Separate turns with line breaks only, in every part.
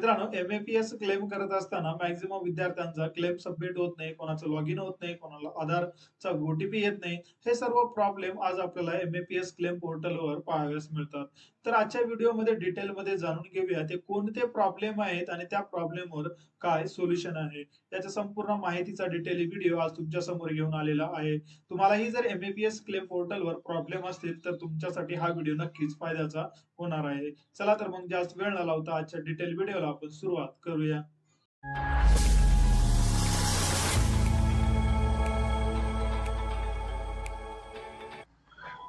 मित्रांनो S claim करत असताना मॅक्झिमम विद्यार्थ्यांचा क्लेम सबमिट होत नाही कोणाचं लॉगिन होत नाही कोणाला आधारचा ओटीपी येत नाही. हे सर्व प्रॉब्लेम आज आपल्याला M A P S claim पोर्टलवर पाहाव्यास मिळतात. तर आजच्या व्हिडिओमध्ये डिटेलमध्ये जाणून घेऊया ते कोणते प्रॉब्लेम आहेत आणि त्या प्रॉब्लेमवर काय सोल्युशन आहे. याच्या संपूर्ण माहितीचा डिटेल व्हिडिओ आज तुमच्यासमोर घेऊन आलेला आहे. तुम्हालाही जर एमबीबीएस क्लेम पोर्टलवर प्रॉब्लेम असतील तर तुमच्यासाठी हा व्हिडिओ नक्कीच फायद्याचा होणार आहे. चला तर मग जास्त वेळ न लावता आजच्या डिटेल व्हिडिओला आपण सुरुवात करूया.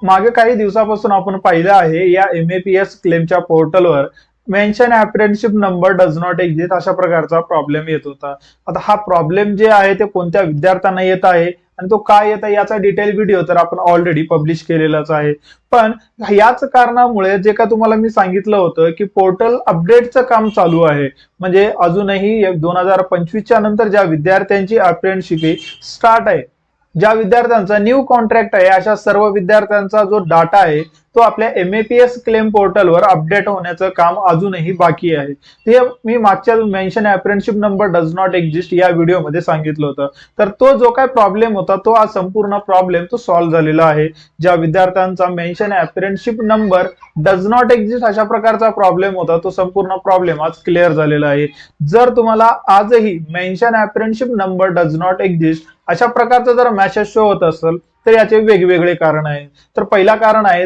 मागे काही दिवसापासून आपण पाहिलं आहे या एम ए पी एस क्लेमच्या पोर्टलवर mention apprenticeship number does not exist अशा प्रकारचा प्रॉब्लेम येत होता. आता हा प्रॉब्लेम जे आहे ते कोणत्या विद्यार्थ्यांना येत आहे आणि तो काय येत आहे याचा डिटेल व्हिडिओ तर आपण ऑलरेडी पब्लिश केलेलाच आहे. पण याच कारणामुळे जे का तुम्हाला मी सांगितलं होतं की पोर्टल अपडेटचं काम चालू आहे. म्हणजे अजूनही दोन हजार पंचवीसच्या नंतर ज्या विद्यार्थ्यांची अप्रेंटिसशिप स्टार्ट आहे ज्या विद्यार्थ्यांचा न्यू कॉन्ट्रॅक्ट आहे अशा सर्व विद्यार्थ्यांचा जो डाटा आहे तो आपल्या M A P S claim पोर्टलवर अपडेट होण्याचं काम अजूनही बाकी आहे. ते मी मागच्या mention apprenticeship number does not exist या व्हिडिओमध्ये सांगितलं होतं. तर तो जो काय प्रॉब्लेम होता तो आज संपूर्ण प्रॉब्लेम तो सॉल्व्ह झालेला आहे. ज्या विद्यार्थ्यांचा mention apprenticeship number does not exist अशा प्रकारचा प्रॉब्लेम होता तो संपूर्ण प्रॉब्लेम आज क्लिअर झालेला आहे. जर तुम्हाला आजही mention apprenticeship number does not exist अशा प्रकारचा जर मॅसेज शो होत असेल तर याचे वेगवेगळे कारण आहेत. तर पहिला कारण आहे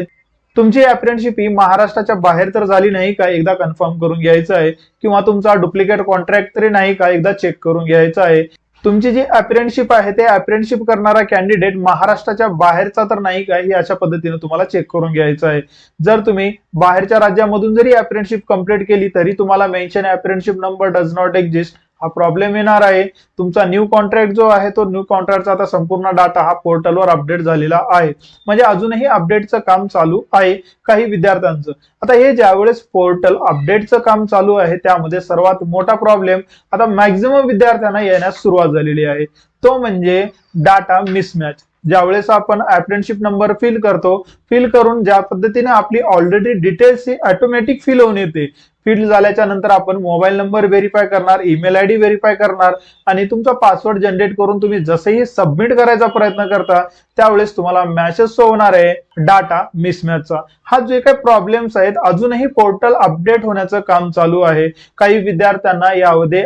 तुमची अप्रेंटशिप ही महाराष्ट्राच्या बाहेर तर झाली नाही का? एकदा कन्फर्म करून घ्यायचं आहे. किंवा तुमचा डुप्लिकेट कॉन्ट्रॅक्ट तरी नाही का? एकदा चेक करून घ्यायचं आहे. तुमची जी अप्रेंटशिप आहे ते अप्रेंटशिप करणारा कॅन्डिडेट महाराष्ट्राच्या बाहेरचा तर नाही का? ही अशा पद्धतीने तुम्हाला चेक करून घ्यायचं आहे. जर तुम्ही बाहेरच्या राज्यामधून जरी अप्रेंटशिप कंप्लीट केली तरी तुम्हाला mention apprenticeship number does not exist हा प्रॉब्लेम येणार आहे. तुमचा न्यू कॉन्ट्रॅक्ट जो आहे तो न्यू कॉन्ट्रॅक्टचा आता संपूर्ण डाटा हा पोर्टलवर अपडेट झालेला आहे. म्हणजे अजूनही अपडेटचं काम चालू आहे काही विद्यार्थ्यांचं. आता हे ज्यावेळेस पोर्टल अपडेटचं काम चालू आहे त्यामध्ये सर्वात मोठा प्रॉब्लेम आता मॅक्झिमम विद्यार्थ्यांना येण्यास सुरुवात झालेली आहे. तो म्हणजे डाटा मिसमॅच ज्यावेळेस आपण अप्रेंटिसशिप नंबर फिल करतो फिल करून ज्या पद्धतीने आपली ऑलरेडी डिटेल्स ही ऑटोमॅटिक फिल होऊन येते. फिल झाल्याच्यानंतर आपण मोबाईल नंबर व्हेरीफाय करणार ईमेल आय डी व्हेरीफाय करणार आणि तुमचा पासवर्ड जनरेट करून तुम्ही जसंही सबमिट करायचा प्रयत्न करता त्यावेळेस तुम्हाला मॅसेज शो होणार आहे डाटा मिसमॅचचा हा जे काही प्रॉब्लेम्स आहेत अजूनही पोर्टल अपडेट होण्याचं काम चालू आहे. काही विद्यार्थ्यांना यामध्ये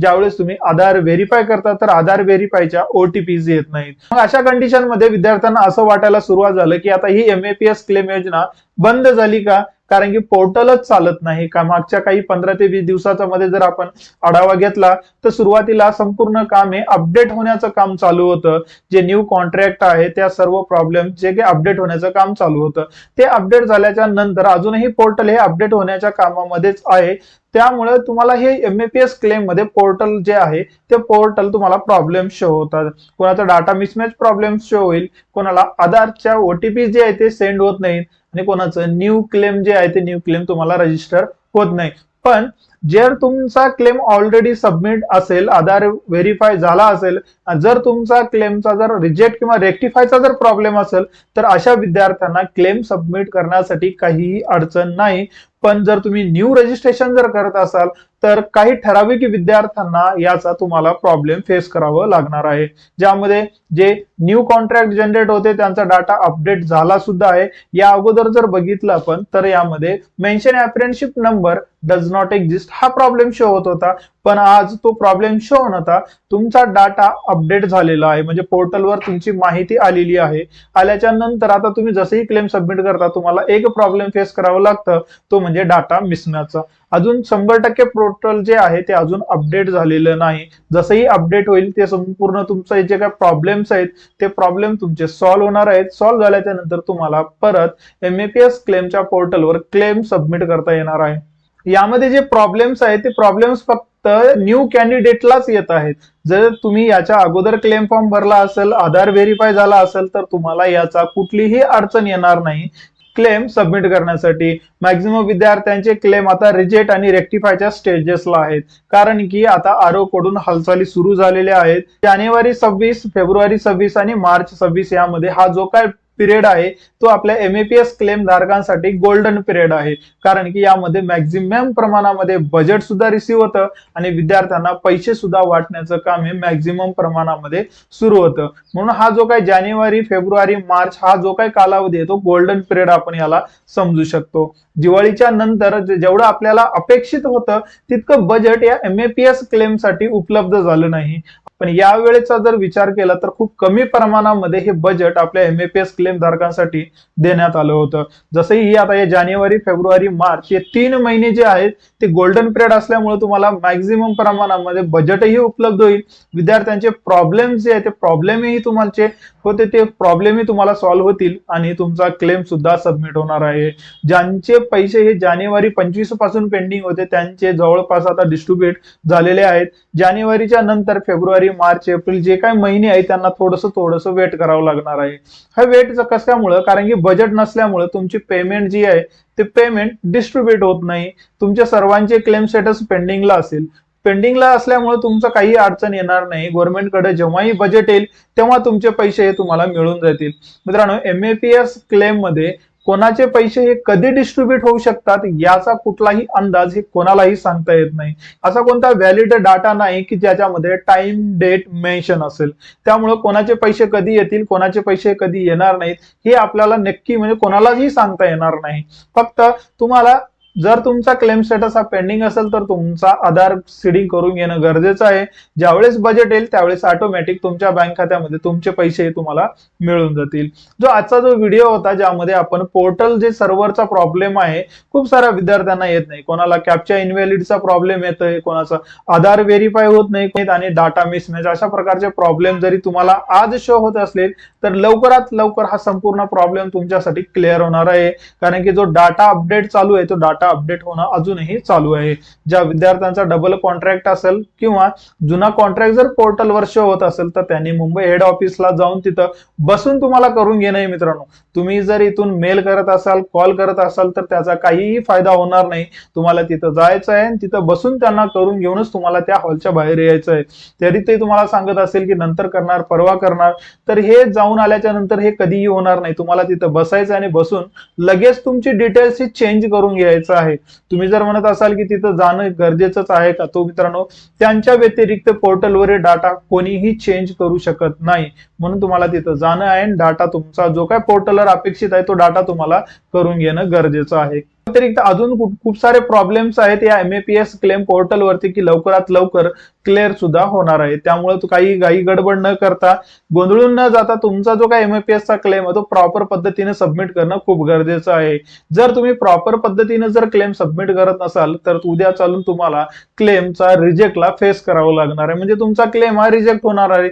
ज्यावेळेस तुम्ही आधार व्हेरीफाय करता तर आधार व्हेरीफायच्या ओटीपीज येत नाहीत. मग अशा कंडिशनमध्ये विद्यार्थ्यांना असं वाटायला सुरुवात झालं की आता ही एमएपीएस क्लेम योजना बंद झाली का? कारण की पोर्टलच चालत नाही. का मागच्या काही पंधरा ते वीस दिवसाच्या मध्ये जर आपण आढावा घेतला तर सुरुवातीला संपूर्ण काम हे अपडेट होण्याचं काम चालू होतं. जे न्यू कॉन्ट्रॅक्ट आहे त्या सर्व प्रॉब्लेम जे काही अपडेट होण्याचं काम चालू होतं. ते अपडेट झाल्याच्यानंतर अजूनही पोर्टल हे अपडेट होण्याच्या कामामध्येच आहे. त्यामुळे तुम्हाला हे एमएपीएस क्लेममध्ये पोर्टल जे आहे ते पोर्टल तुम्हाला प्रॉब्लेम शो होतात. कोणाचा डाटा मिसमॅच प्रॉब्लेम शो होईल कोणाला आधारच्या ओटीपी जे आहे ते सेंड होत नाहीत. आणि कोणाचं? न्यू क्लेम जे आहे ते न्यू क्लेम तुम्हाला रजिस्टर होत नाही. पण जर तुमचा क्लेम ऑलरेडी सबमिट असेल आधार व्हेरीफाय झाला असेल जर तुमचा क्लेमचा जर रिजेक्ट किंवा रेक्टिफायचा जर प्रॉब्लेम असेल तर अशा विद्यार्थ्यांना क्लेम सबमिट करण्यासाठी काहीही अडचण नाही. पण जर तुम्ही न्यू रजिस्ट्रेशन जर करत असाल तर काही ठराविक विद्यार्थ्यांना याचा तुम्हाला प्रॉब्लेम फेस करावं लागणार आहे. ज्यामध्ये जे न्यू कॉन्ट्रॅक्ट जनरेट होते त्यांचा डाटा अपडेट झाला सुद्धा आहे. या अगोदर जर बघितलं आपण तर यामध्ये mention apprenticeship number does not exist हा प्रॉब्लेम शो होत होता. पण आज तो प्रॉब्लेम शो नव्हता. तुमचा डाटा अपडेट झालेला आहे. म्हणजे पोर्टलवर तुमची माहिती आलेली आहे. आल्याच्यानंतर आता तुम्ही जसंही क्लेम सबमिट करता तुम्हाला एक प्रॉब्लेम फेस करावं लागतं. तो म्हणजे डाटा मिसमॅचचा अजून शंभर टक्के पोर्टल जे आहे ते अजून अपडेट झालेलं नाही. जसंही अपडेट होईल ते संपूर्ण तुमचे जे काही प्रॉब्लेम्स आहेत ते प्रॉब्लेम तुमचे सॉल्व्ह होणार आहेत. सॉल्व्ह झाल्याच्यानंतर तुम्हाला परत एमएपीएस क्लेमच्या पोर्टलवर क्लेम सबमिट करता येणार आहे. यामध्ये जे प्रॉब्लेम्स आहेत ते प्रॉब्लेम्स फक्त न्यू कॅन्डिडेटलाच येत आहेत. जर तुम्ही याच्या अगोदर क्लेम फॉर्म भरला असेल आधार व्हेरीफाय झाला असेल तर तुम्हाला याचा कुठलीही अडचण येणार नाही. क्लेम सबमिट करण्यासाठी. मॅक्झिमम विद्यार्थ्यांचे क्लेम आता रिजेक्ट आणि रेक्टिफायच्या स्टेजेसला आहेत. कारण की आता आरो कडून हालचाली सुरू झालेल्या आहेत. जानेवारी सव्वीस फेब्रुवारी सव्वीस आणि मार्च सव्वीस यामध्ये हा जो काय पिरियड आहे तो आपल्या एमएपीएस क्लेम धारकांसाठी गोल्डन पिरियड आहे. कारण की यामध्ये मॅक्झिमम प्रमाणामध्ये बजेट सुद्धा रिसिव्ह होतं आणि विद्यार्थ्यांना पैसे सुद्धा वाटण्याचं काम हे मॅक्झिमम प्रमाणामध्ये सुरू होतं. म्हणून हा जो काही जानेवारी फेब्रुवारी मार्च हा जो काही कालावधी आहे तो गोल्डन पिरियड आपण याला समजू शकतो. दिवाळीच्या नंतर जेवढं आपल्याला अपेक्षित होतं तितकं बजेट या एमएपीएस क्लेमसाठी उपलब्ध झालं नाही. पण यावेळेचा जर विचार केला तर खूप कमी प्रमाणामध्ये हे बजेट आपल्या एम एस क्लेम धारकांसाठी देण्यात आलं होतं. जसंही ही आता या जानेवारी फेब्रुवारी मार्च हे तीन महिने जे आहेत ते गोल्डन पिरियड असल्यामुळे तुम्हाला मॅक्झिमम प्रमाणामध्ये बजेटही उपलब्ध होईल. विद्यार्थ्यांचे प्रॉब्लेम जे आहेत ते प्रॉब्लेमही तुमचे होते ते प्रॉब्लेमही तुम्हाला सॉल्व्ह होतील आणि तुमचा क्लेम सुद्धा सबमिट होणार आहे. ज्यांचे पैसे हे जानेवारी पंचवीसपासून पेंडिंग होते त्यांचे जवळपास आता डिस्ट्रीब्युट झालेले आहेत. जानेवारीच्या नंतर फेब्रुवारी मार्च एप्रिल जे काही महिने आहेत त्यांना थोडंसं थोडंसं वेट करावं लागणार आहे. हा वेट कशामुळं कारण की बजेट नसल्यामुळे तुमची पेमेंट जी आहे ते पेमेंट डिस्ट्रीब्युट होत नाही. तुमच्या सर्वांचे क्लेम स्टेटस पेंडिंगला असेल. पेंडिंगला असल्यामुळे तुमचं काही अडचण येणार नाही. गव्हर्नमेंटकडे जेव्हाही बजेट येईल तेव्हा तुमचे पैसे हे तुम्हाला मिळून जातील. मित्रांनो एमएपीएस क्लेममध्ये कोणाचे पैसे हे कधी डिस्ट्रीब्युट होऊ शकतात याचा कुठलाही अंदाज हे कोणालाही सांगता येत नाही. असा कोणता व्हॅलिड डाटा नाही की ज्याच्यामध्ये टाइम डेट मेन्शन असेल. त्यामुळे कोणाचे पैसे कधी येतील कोणाचे पैसे कधी येणार नाहीत हे आपल्याला नक्की म्हणजे कोणालाही सांगता येणार नाही. फक्त तुम्हाला जर तुमचा क्लेम स्टेटस हा पेंडिंग असेल तर तुमचा आधार सीडिंग करून घेणं गरजेचं आहे. ज्यावेळेस बजेट येईल त्यावेळेस ऑटोमॅटिक तुमच्या बँक खात्यामध्ये तुमचे पैसे तुम्हाला मिळून जातील. जो आजचा जो व्हिडिओ होता ज्यामध्ये आपण पोर्टल जे सर्व्हरचा प्रॉब्लेम आहे खूप साऱ्या विद्यार्थ्यांना येत नाही. कोणाला कॅपच्या इनव्हॅलिडचा प्रॉब्लेम येतोय कोणाचा आधार व्हेरीफाय होत नाही आणि डाटा मिसमॅच अशा प्रकारचे प्रॉब्लेम जरी तुम्हाला आज शो होत असले तर लवकरात लवकर हा संपूर्ण प्रॉब्लेम तुमच्यासाठी क्लिअर होणार आहे. कारण की जो डाटा अपडेट चालू आहे तो डाटा अपडेट होणं अजूनही चालू आहे. ज्या विद्यार्थ्यांचा डबल कॉन्ट्रॅक्ट असेल किंवा जुना कॉन्ट्रॅक्ट जर पोर्टलवर शो होत असेल तर त्यांनी मुंबई हेड ऑफिसला जाऊन तिथं बसून तुम्हाला करून घेणं आहे मित्रांनो. तुम्ही जर इथून मेल करत असाल कॉल करत असाल तर त्याचा काहीही फायदा होणार नाही. तुम्हाला तिथं जायचं आहे आणि तिथं बसून त्यांना करून घेऊनच तुम्हाला त्या हॉलच्या बाहेर यायचं आहे. तरी ते तुम्हाला सांगत असेल की नंतर करणार परवा करणार. तर हे जाऊन आल्याच्यानंतर हे कधीही होणार नाही. तुम्हाला तिथं बसायचं आणि बसून लगेच तुमची डिटेल्स ही चेंज करून घ्यायचं आहे. तुम्ही जर म्हणत असाल की तिथं जाणं गरजेचंच आहे का तो मित्रांनो त्यांच्या व्यतिरिक्त पोर्टलवरील डाटा कोणीही चेंज करू शकत नाही. म्हणून तुम्हाला तिथं जाणं आहे आणि डाटा तुमचा जो काय पोर्टलवर अपेक्षित आहे तो डाटा तुम्हाला करून घेणं गरजेचं आहे. व्यतिरिक्त अजून खूप खूप सारे प्रॉब्लेम्स आहेत या एमएपीएस क्लेम पोर्टलवरती की लवकरात लवकर क्लिअर सुद्धा होणार आहे. त्यामुळे तू काही गाई गडबड न करता गोंधळून न जाता तुमचा जो काही एमएपीएसचा क्लेम आहे तो प्रॉपर पद्धतीने सबमिट करणं खूप गरजेचं आहे. जर तुम्ही प्रॉपर पद्धतीने जर क्लेम सबमिट करत नसाल तर उद्या चालून तुम्हाला क्लेमचा रिजेक्टला फेस करावं लागणार आहे. म्हणजे तुमचा क्लेम हा रिजेक्ट होणार आहे.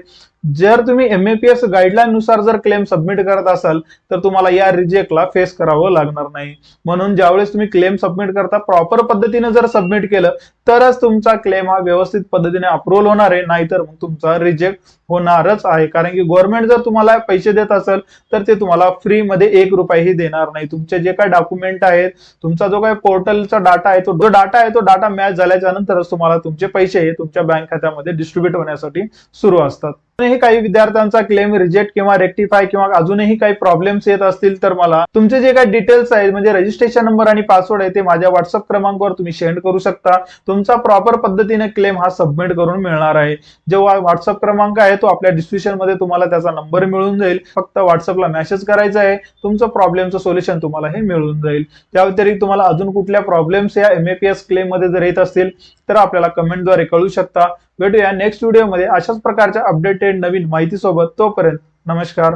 जर तुम्ही एमएपीएस गाईडलाईन नुसार जर क्लेम सबमिट करत असाल तर तुम्हाला या रिजेक्टला फेस करावं लागणार नाही. म्हणून ज्यावेळेस तुम्ही क्लेम सबमिट करता प्रॉपर पद्धतीने जर सबमिट केलं तरच तुमचा क्लेम हा व्यवस्थित पद्धतीने अप्रुव्हल होणार आहे नाहीतर मग तुमचा रिजेक्ट होणारच आहे. कारण की गव्हर्नमेंट जर तुम्हाला पैसे देत असेल तर ते तुम्हाला फ्री मध्ये एक रुपयाही देणार नाही. तुमचे जे काही डॉक्युमेंट आहेत तुमचा जो काही पोर्टलचा डाटा आहे तो जो डाटा आहे तो डाटा मॅच झाल्याच्या नंतरच तुम्हाला तुमचे पैसे हे तुमच्या बँक खात्यामध्ये डिस्ट्रीब्युट होण्यासाठी सुरू असतात. अजूनही काही विद्यार्थ्यांचा क्लेम रिजेक्ट किंवा रेक्टिफाय किंवा अजूनही काही प्रॉब्लेम्स येत असतील तर मला तुमचे जे काही डिटेल्स आहेत म्हणजे रजिस्ट्रेशन नंबर आणि पासवर्ड आहे ते माझ्या व्हॉट्सअप क्रमांकावर तुम्ही सेंड करू शकता. तुमचा प्रॉपर पद्धतीने क्लेम हा सबमिट करून मिळणार आहे. जो व्हॉट्सअप क्रमांक आहे तो आपल्या डिस्क्रिप्शनमध्ये तुम्हाला त्याचा नंबर मिळून जाईल. फक्त व्हॉट्सअपला मेसेज करायचा आहे. तुमचं प्रॉब्लेमचं सोल्युशन तुम्हाला हे मिळून जाईल. त्या व्यतिरिक्त तुम्हाला अजून कुठल्या प्रॉब्लेम्स या एमएपीएस क्लेममध्ये जर येत असतील तर आपल्याला कमेंटद्वारे कळू शकता. भेटूया नेक्स्ट व्हिडिओमध्ये अशाच प्रकारच्या अपडेटेड नवीन माहितीसोबत तोपर्यंत नमस्कार.